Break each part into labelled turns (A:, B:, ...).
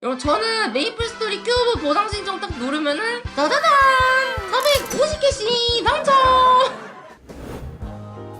A: 여러분 저는 메이플 스토리 큐브 보상 신청 딱 누르면은 짜자잔! 450개씩 당첨!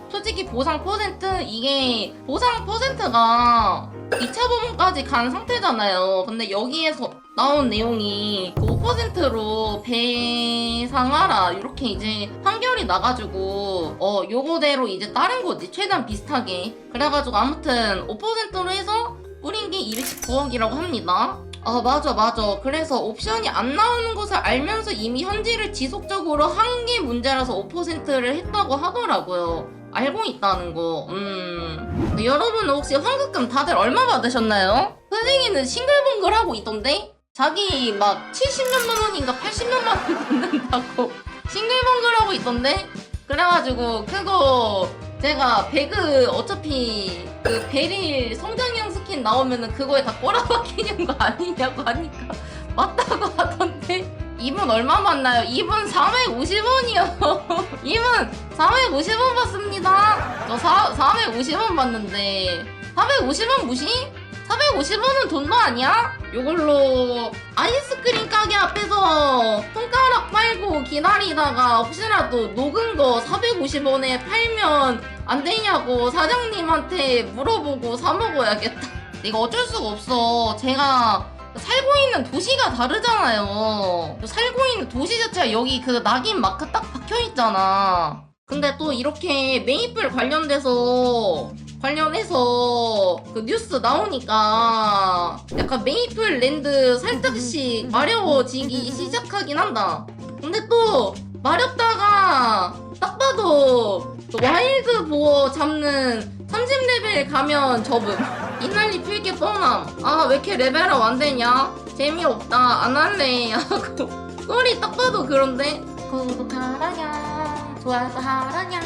A: 솔직히 보상 퍼센트 이게 보상 퍼센트가 2차 부분까지 간 상태잖아요. 근데 여기에서 나온 내용이 5%로 배상하라. 이렇게 이제 판결이 나가지고 어 요거대로 이제 다른 거지. 최대한 비슷하게. 그래가지고 아무튼 5%로 해서 뿌린 게 219억이라고 합니다 아 맞아 맞아. 그래서 옵션이 안 나오는 것을 알면서 이미 현질을 지속적으로 한 게 문제라서 5%를 했다고 하더라고요. 알고 있다는 거. 음. 여러분은 혹시 환급금 다들 얼마 받으셨나요? 선생님은 싱글벙글 하고 있던데? 자기 막 70몇만 원인가 80몇만 원 받는다고 싱글벙글 하고 있던데? 그래가지고 그거 제가 배그 어차피 그 베릴 성장형 스킨 나오면은 그거에 다 꼬라박히는 거 아니냐고 하니까 맞다고 하던데 이분 얼마 받나요? 이분 450원이요 이분 450원 받습니다 저 4, 450원 받는데 450원 무시? 450원은 돈도 아니야? 요걸로 아이스크림 가게 앞에서 손가락 빨고 기다리다가 혹시라도 녹은 거 450원에 팔면 안 되냐고 사장님한테 물어보고 사 먹어야겠다. 이거 어쩔 수가 없어. 제가 살고 있는 도시가 다르잖아요. 살고 있는 도시 자체가 여기 그 낙인 마크 딱 박혀 있잖아. 근데 또 이렇게 메이플 관련돼서 관련해서 그 뉴스 나오니까 약간 메이플 랜드 살짝씩 마려워지기 시작하긴 한다. 근데 또 마렵다가 딱 봐도 그 와일드 보어 잡는 30레벨 가면 접음. 이날리 필게 뻔함. 아, 왜 이렇게 레벨업 안 되냐? 재미없다. 안 할래. 하고. 소리 딱 봐도 그런데. 구독하라냐. 좋아요 하라냐.